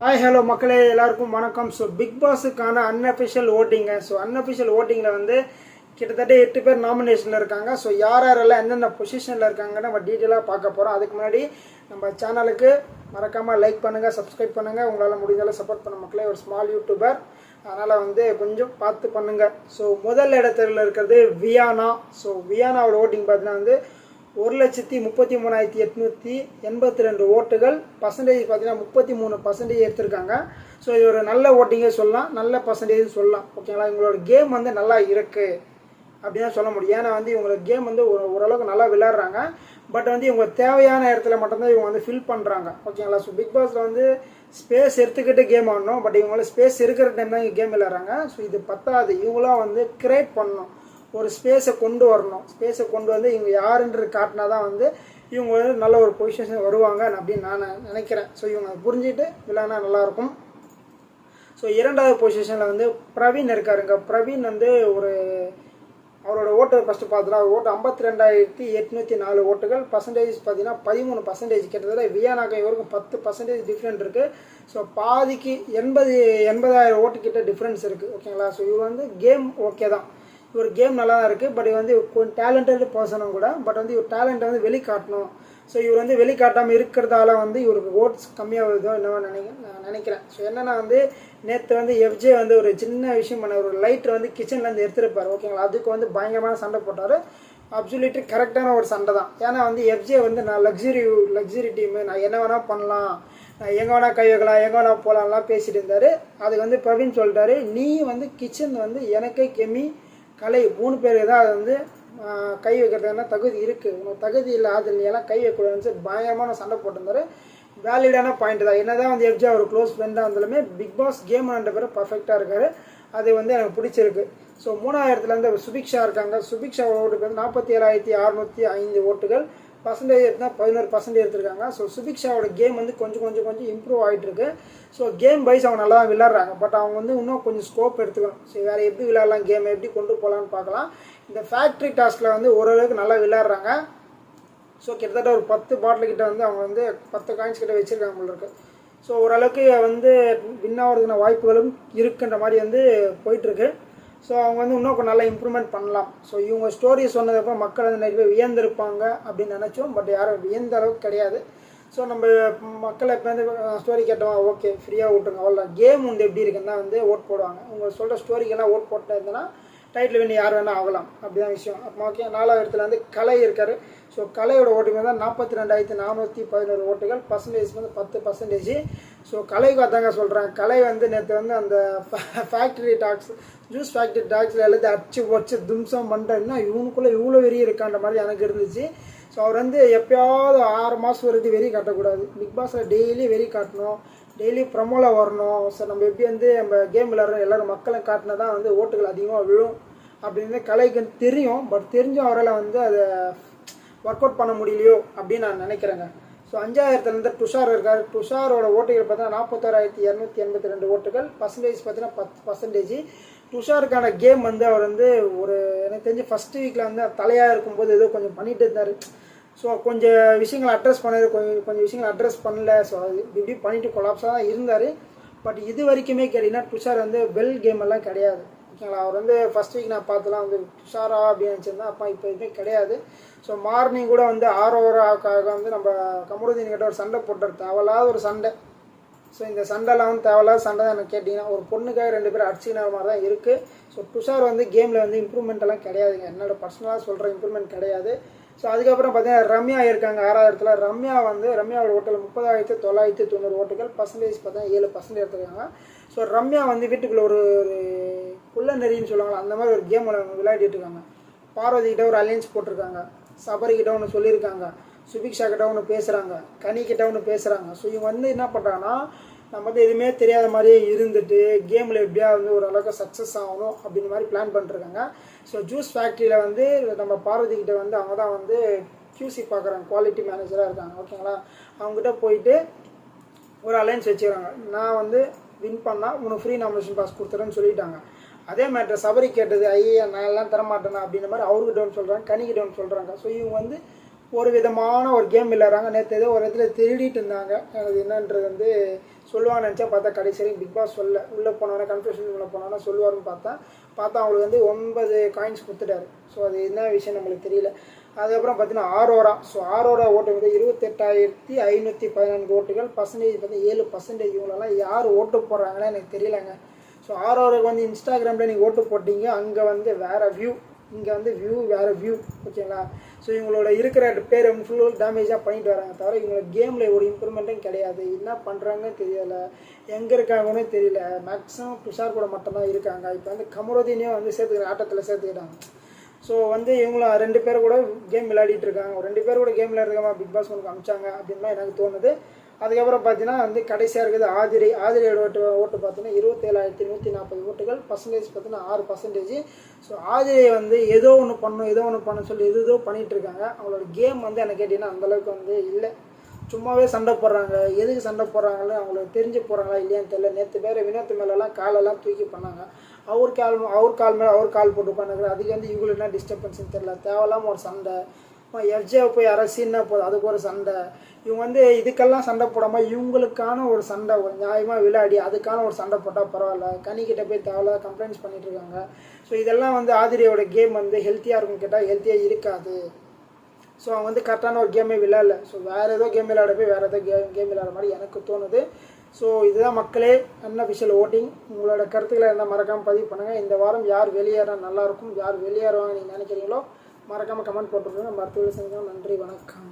Hi hello மக்களே எல்லாருக்கும் வணக்கம். ஸோ பிக் பாஸுக்கான அன்அஃபிஷியல் ஓட்டிங்க ஸோ அன்அஃபிஷியல் ஓட்டிங்கில் வந்து கிட்டத்தட்ட எட்டு பேர் நாமினேஷனில் இருக்காங்க. ஸோ யார் யாரெல்லாம் எந்தெந்த பொசிஷனில் இருக்காங்கன்னு நம்ம டீட்டெயிலாக பார்க்க போகிறோம் அதுக்கு முன்னாடி நம்ம சேனலுக்கு மறக்காமல் லைக் பண்ணுங்கள் சப்ஸ்கிரைப் பண்ணுங்கள் உங்களால் முடிஞ்சாலும் சப்போர்ட் பண்ண மக்களே ஒரு ஸ்மால் யூடியூபர் அதனால் வந்து கொஞ்சம் பார்த்து பண்ணுங்கள் ஸோ முதல் இடத்துல இருக்கிறது வியானா ஸோ வியானாவோட ஓட்டிங் பார்த்தீங்கன்னா வந்து ஒரு லட்சத்தி முப்பத்தி மூணாயிரத்தி எட்நூற்றி எண்பத்தி ரெண்டு ஓட்டுகள் பர்சன்டேஜ் பார்த்தீங்கன்னா முப்பத்தி மூணு பர்சன்டேஜ் எடுத்திருக்காங்க. ஸோ இது ஒரு நல்ல ஓட்டிங்கே சொல்லலாம். நல்ல பர்சன்டேஜ் சொல்லலாம். ஓகேங்களா இவங்களோட கேம் வந்து நல்லா இருக்குது அப்படின்னு தான் சொல்ல முடியும். ஏன்னா வந்து இவங்களோட கேம் வந்து ஒரு ஓரளவுக்கு நல்லா விளையாடுறாங்க. பட் வந்து இவங்க தேவையான இடத்துல மட்டும்தான் இவங்க வந்து ஃபில் பண்ணுறாங்க ஓகேங்களா ஸோ பிக் பாஸில் வந்து ஸ்பேஸ் எடுத்துக்கிட்டு கேம் ஆடணும். பட் இவங்கள ஸ்பேஸ் இருக்கிற டைம் தான் இங்கே கேம் விளையாடுறாங்க. ஸோ இது பத்தாது. இவங்களாம் வந்து கிரியேட் பண்ணணும். ஒரு ஸ்பேஸை கொண்டு வரணும். ஸ்பேஸை கொண்டு வந்து இவங்க யாருன்றது காட்டினா தான் வந்து இவங்க வந்து நல்ல ஒரு பொசிஷன் வருவாங்க அப்படின்னு நான் நினைக்கிறேன். ஸோ இவங்க புரிஞ்சுட்டு விளையாடினா நல்லாயிருக்கும். ஸோ இரண்டாவது பொசிஷனில் வந்து பிரவீன் இருக்காருங்க. பிரவீன் வந்து ஒரு அவரோட ஓட்டு ஃபஸ்ட்டு பார்த்தோன்னா ஓட்டு ஐம்பத்தி ரெண்டாயிரத்தி எட்நூற்றி நாலு ஓட்டுகள். பர்சன்டேஜ் பார்த்தீங்கன்னா பதிமூணு பர்சன்டேஜ் கிட்டத்தட்ட வியானாக்க இவருக்கும் பத்து பர்சன்டேஜ் டிஃப்ரெண்ட் இருக்குது ஸோ பாதிக்கு எண்பது எண்பதாயிரம் ஓட்டு கிட்ட டிஃப்ரென்ஸ் இருக்குது ஓகேங்களா ஸோ இவர் வந்து கேம் ஓகே தான். இவர் கேம் நல்லா தான் இருக்குது பட் வந்து கொஞ்சம் டேலண்டட் பர்சனும் கூட பட் வந்து இவர் டேலண்ட்டை வந்து வெளிக்காட்டணும். ஸோ இவர் வந்து வெளிக்காட்டாமல் இருக்கிறதால வந்து இவருக்கு ஓட்ஸ் கம்மியாக வருதோ என்னவோ நினைக்க நான் நினைக்கிறேன். ஸோ என்னென்னா வந்து நேற்று வந்து எஃப்ஜே வந்து ஒரு சின்ன விஷயம் பண்ண ஒரு லைட்டர் வந்து கிச்சன்லேருந்து எடுத்துருப்பார் ஓகேங்களா அதுக்கு வந்து பயங்கரமான சண்டை போட்டார். அப்சுலிட்லி கரெக்டான ஒரு சண்டை தான். ஏன்னா வந்து எஃப்ஜே வந்து நான் லக்ஸுரி லக்ஸுரி டீமு நான் என்ன வேணால் பண்ணலாம். நான் எங்கே வேணால் கை வைக்கலாம் எங்கே வேணால் போகலாம்லாம் பேசிட்டு இருந்தார். அதுக்கு வந்து பிரவீன் சொல்லிட்டாரு. நீ வந்து கிச்சன் வந்து எனக்கே கெமி கலை மூணு பேருக்கு தான் அது வந்து கை வைக்கிறதுக்கான தகுதி இருக்குது உனக்கு தகுதி இல்லை அது கை வைக்கக்கூடாதுன்னு சொல்லி பயங்கரமான சண்டை போட்டிருந்தாரு. வேலிடான பாயிண்ட் தான். என்ன தான் வந்து எஃப்ஜா அவர் க்ளோஸ் ஃப்ரெண்டாக இருந்தாலுமே பிக் பாஸ் கேம் ஆண்ட பேர் பர்ஃபெக்டாக இருக்காரு. அது வந்து எனக்கு பிடிச்சிருக்கு. ஸோ மூணாயிரத்துலேருந்து சுபிக்ஷா இருக்காங்க. சுபிக்ஷா ஓட்டுக்கு வந்து நாற்பத்தி ஏழாயிரத்தி அறநூற்றி ஐந்து ஓட்டுகள். பர்சன்டேஜ் எடுத்தால் பதினோரு பர்சன்டேஜ் எடுத்திருக்காங்க. ஸோ சுபிக்ஷாவோட கேம் வந்து கொஞ்சம் கொஞ்சம் கொஞ்சம் இம்ப்ரூவ் ஆகிட்டுருக்கு ஸோ கேம் வைஸ் அவங்க நல்லா தான் விளையாடுறாங்க. பட் அவங்க வந்து இன்னும் கொஞ்சம் ஸ்கோப் எடுத்துக்கணும். ஸோ வேறு எப்படி விளாட்லாம் கேம் எப்படி கொண்டு போகலான்னு பார்க்கலாம். இந்த ஃபேக்ட்ரி டாஸ்கில் வந்து ஓரளவுக்கு நல்லா விளாட்றாங்க ஸோ கிட்டத்தட்ட ஒரு பத்து பாட்டில் கிட்ட வந்து அவங்க வந்து பத்து காயின்ஸ் கிட்ட வச்சுருக்காங்க போல இருக்கு. ஸோ ஓரளவுக்கு வந்து வின் ஆகிறதுக்கான வாய்ப்புகளும் இருக்குன்ற மாதிரி வந்து போயிட்டுருக்கு. ஸோ அவங்க வந்து இன்னும் கொஞ்சம் நல்லா இம்ப்ரூவ்மெண்ட் பண்ணலாம். ஸோ இவங்க ஸ்டோரி சொன்னதுக்கப்புறம் மக்கள் வந்து நிறைய பேர் வியந்திருப்பாங்க அப்படின்னு நினச்சோம். பட் யாரும் வியந்த அளவுக்கு கிடையாது. ஸோ நம்ம மக்களை இப்போ வந்து ஸ்டோரி கேட்டோம் ஓகே ஃப்ரீயாக விட்டுருங்க அவ்வளோ கேம் வந்து எப்படி இருக்குன்னா வந்து ஓட் போடுவாங்க. உங்க சொல்கிற ஸ்டோரிக்கெல்லாம் ஓட் போட்டதுன்னா டைட்டில் வின் யார் வேணால் ஆகலாம். அப்படிதான் விஷயம். அப்போ ஓகே நாலாவது இடத்துல வந்து கலை இருக்காரு. ஸோ கலையோட ஓட்டுகள் தான் நாற்பத்தி ரெண்டாயிரத்தி நானூற்றி பதினோரு ஓட்டுகள் பர்சன்டேஜ் வந்து பத்து பர்சன்டேஜ் ஸோ கலைக்கு அதாங்க சொல்கிறேன் கலை வந்து நேற்று வந்து அந்த ஃபேக்ட்ரி டாக்ஸ் ஜூஸ் ஃபேக்ட்ரி டாக்ஸில் எல்லாத்தையும் அடிச்சு வச்சு தும்சம் பண்ணுறேன்னா இவனுக்குள்ளே இவ்வளோ வெறி இருக்கான்ற மாதிரி எனக்கு இருந்துச்சு. ஸோ அவர் வந்து எப்பயாவது ஆறு மாதம் வரைக்கும் வெறி காட்டக்கூடாது. பிக் பாஸில் டெய்லி வெறி காட்டணும். டெய்லி ப்ரமோவில் வரணும். ஸோ நம்ம எப்படி வந்து நம்ம கேம் விளாட்றோம் எல்லாரும் மக்களை காட்டினா தான் வந்து ஓட்டுகள் அதிகமாக விழும் அப்படின்னு கலைக்கு தெரியும். பட் தெரிஞ்சும் அவரால் வந்து அதை ஒர்க் அவுட் பண்ண முடியலையோ அப்படின்னு நான் நினைக்கிறேங்க. ஸோ அஞ்சாயிரத்துலேருந்து துஷார் இருக்கார். துஷாரோட ஓட்டுகள் பார்த்தீங்கன்னா நாற்பத்தோராயிரத்தி இரநூத்தி எண்பத்தி ரெண்டு ஓட்டுகள். பர்சன்டேஜ் பார்த்தீங்கன்னா பத்து பர்சன்டேஜ் துஷாருக்கான கேம் வந்து அவர் வந்து ஒரு எனக்கு தெரிஞ்சு ஃபஸ்ட் வீக்கில் வந்து தலையாக இருக்கும்போது ஏதோ கொஞ்சம் பண்ணிட்டு இருந்தார். ஸோ கொஞ்சம் விஷயங்களை அட்ரஸ் பண்ணது கொஞ்சம் கொஞ்சம் விஷயங்களை அட்ரஸ் பண்ணல. ஸோ அது இப்படி பண்ணிட்டு கொலாப்ஸாக தான் இருந்தார். பட் இது வரைக்குமே கேட்டிங்கன்னா துஷார் வந்து வெல் கேம் எல்லாம் கிடையாது. ஓகேங்களா? அவர் வந்து ஃபஸ்ட் வீக் நான் பார்த்தலாம் வந்து துஷாரா அப்படின்னு நினச்சிருந்தேன் அப்போ இப்போ எதுவுமே கிடையாது. ஸோ மார்னிங் கூட வந்து ஆரோராக்காக வந்து நம்ம கமருதீன் கிட்ட ஒரு சண்டை போட்டார். தேவையில்லாத ஒரு சண்டை. ஸோ இந்த சண்டைலாம் வந்து தேவையில்லாத சண்டை தான் எனக்கு கேட்டிங்கன்னா ஒரு பொண்ணுக்காக ரெண்டு பேரும் அடிச்சுக்கிற மாதிரி தான் இருக்குது ஸோ துஷார் வந்து கேமில் வந்து இம்ப்ரூவ்மெண்ட் எல்லாம் கிடையாதுங்க. என்னோட பர்சனலாக சொல்கிற இம்ப்ரூவ்மெண்ட் கிடையாது. ஸோ அதுக்கப்புறம் பார்த்தீங்கன்னா ரம்யா இருக்காங்க ஆறாயிரத்தில் ரம்யா வந்து ரம்யாவோட ஓட்டில் முப்பதாயிரத்து தொள்ளாயிரத்து தொண்ணூறு ஓட்டுகள் பர்சன்டேஜ் பார்த்தீங்கன்னா ஏழு பர்சன்டேஜ் எடுத்துருக்காங்க. ஸோ ரம்யா வந்து வீட்டுக்குள்ளே ஒரு ஒரு குள்ள நெறின்னு சொல்லுவாங்களா அந்த மாதிரி ஒரு கேம் விளையாடிட்டு இருக்காங்க பார்வதி கிட்ட ஒரு அலையன்ஸ் போட்டிருக்காங்க. சபரி கிட்ட ஒன்று சொல்லியிருக்காங்க. சுபிக்ஷா கிட்ட ஒன்று பேசுகிறாங்க கனி கிட்ட ஒன்று பேசுகிறாங்க ஸோ இவங்க வந்து என்ன பண்ணுறாங்கன்னா நம்ம வந்து எதுவுமே தெரியாத மாதிரியே இருந்துட்டு கேமில் எப்படியா வந்து ஓரளவுக்கு சக்ஸஸ் ஆகணும் அப்படின்ற மாதிரி பிளான் பண்ணிருக்காங்க. ஸோ ஜூஸ் ஃபேக்ட்ரியில் வந்து நம்ம பார்வதி கிட்ட வந்து அவங்க தான் வந்து கியூசி பார்க்குறாங்க குவாலிட்டி மேனேஜராக இருக்காங்க. ஓகேங்களா அவங்ககிட்ட போயிட்டு ஒரு அலைன்ஸ் வச்சுக்கிறாங்க. நான் வந்து வின் பண்ணால் உனக்கு ஃப்ரீ நாமினேஷன் பாஸ் கொடுத்துறேன்னு சொல்லிட்டாங்க. அதே மாதிரி சபரி கேட்டது ஐயா நான் எல்லாம் தரமாட்டேனா அப்படின்ற மாதிரி அவர்கிட்ட ஒன்று சொல்கிறாங்க கனிக்கிட்ட ஒன்று சொல்கிறாங்க ஸோ இவங்க வந்து ஒரு விதமான ஒரு கேம் விளையாடுறாங்க. நேற்று ஏதோ ஒரு இடத்துல திருடிட்டு இருந்தாங்க. அது என்னன்றது வந்து சொல்லுவான்னு நினச்சா பார்த்தா கடைசி வரைக்கும் பிக் பாஸ் சொல்ல உள்ளே போனோன்னே கன்ஃபியூஷன் உள்ள போனோன்னே சொல்லுவார்னு பார்த்தா பார்த்தா அவங்களுக்கு வந்து ஒன்பது காயின்ஸ் கொடுத்துட்டாரு. ஸோ அது என்ன விஷயம் நம்மளுக்கு தெரியல. அதுக்கப்புறம் பார்த்தீங்கன்னா ஆரோரா ஸோ ஆரோரா ஓட்டு வந்து இருபத்தெட்டாயிரத்தி ஐநூற்றி பதினான்கு ஓட்டுகள். பர்சன்டேஜ் வந்து ஏழு பர்சன்டேஜ் இவங்களெல்லாம் யார் ஓட்டு போடுறாங்கன்னு எனக்கு தெரியலங்க. ஸோ ஆரோருக்கு வந்து இன்ஸ்டாகிராமில் நீங்கள் ஓட்டு போட்டீங்க அங்கே வந்து வேறு வியூ இங்கே வந்து வியூ வேறு வியூ ஓகேங்களா ஸோ இவங்களோட இருக்கிற பேர் ஃபுல் டேமேஜாக பண்ணிட்டு வராங்க தவிர இவங்களோட கேமில் ஒரு இம்ப்ரூவ்மெண்ட்டும் கிடையாது. என்ன பண்ணுறாங்கன்னு தெரியல. எங்கே இருக்காங்கன்னு தெரியல. மேக்ஸிமம் துஷார் கூட மட்டும்தான் இருக்காங்க. இப்போ வந்து கமரோதீனையும் வந்து சேர்த்துக்கிற ஆட்டத்தில் சேர்த்துக்கிட்டாங்க. ஸோ வந்து இவங்களும் ரெண்டு பேர் கூட கேம் விளையாடிட்டு இருக்காங்க. ஒரு ரெண்டு பேர் கூட கேம் விளையாடுறாங்க பிக் பாஸ் உனக்கு அமிச்சாங்க அப்படின்னு தான் எனக்கு தோணுது. அதுக்கப்புறம் பார்த்தீங்கன்னா வந்து கடைசியாக இருக்குது ஆதிரை. ஆதிரையோட ஓட்டு ஓட்டு பார்த்தீங்கன்னா இருபத்தேழாயிரத்தி நூற்றி நாற்பது ஓட்டுகள். பர்சன்டேஜ் பார்த்தீங்கன்னா ஆறு பர்சன்டேஜ் ஸோ ஆதிரியை வந்து ஏதோ ஒன்று பண்ணும் ஏதோ ஒன்று பண்ண சொல்லி எது ஏதோ பண்ணிகிட்ருக்காங்க அவங்களோட கேம் வந்து எனக்கு கேட்டிங்கன்னா அந்தளவுக்கு வந்து இல்லை. சும்மாவே சண்டை போடுறாங்க. எதுக்கு சண்டை போடுறாங்கன்னு அவங்களுக்கு தெரிஞ்சு போகிறாங்களா இல்லையான்னு தெரியல. நேற்று பேர் வினோத் மேலெல்லாம் காலெல்லாம் தூக்கி பண்ணாங்க. அவர் கால் அவர் கால் மேலே அவர் கால் போட்டு உட்காந்துக்கிறார் அதுக்கு வந்து இவங்களுக்கு என்ன டிஸ்டர்பன்ஸ்னு தெரியல. தேவையில்லாமல் ஒரு சண்டை. எஃப்ஜே போய் யாராவது போதும் அதுக்கு ஒரு சண்டை. இவங்க வந்து இதுக்கெல்லாம் சண்டை போடாமல் இவங்களுக்கான ஒரு சண்டை ஒரு நியாயமாக விளையாடி அதுக்கான ஒரு சண்டை போட்டால் பரவாயில்ல. கனிக்கிட்ட போய் தேவையில்லாத கம்ப்ளைண்ட்ஸ் பண்ணிட்டு இருக்காங்க. ஸோ இதெல்லாம் வந்து ஆதிரியோட கேம் வந்து ஹெல்த்தியாக இருக்கும் கேட்டால் ஹெல்த்தியாக இருக்காது. ஸோ அவங்க வந்து கரெக்டான ஒரு கேமே விளையாடல. ஸோ வேறு ஏதோ கேம் விளையாட போய் வேறு ஏதோ கேம் கேம் விளையாட மாதிரி எனக்கு தோணுது. ஸோ இதுதான் மக்களே அன்அஃபிஷியல் ஓட்டிங் உங்களோட கருத்துக்களை என்ன மறக்காமல் பதிவு பண்ணுங்கள் இந்த வாரம் யார் வெளியேறா நல்லாயிருக்கும் யார் வெளியேறுவாங்க நீங்கள் நினைக்கிறீங்களோ மறக்காமல் கமெண்ட் போட்டுருங்க மருத்துவ சங்கம் நன்றி வணக்கம்.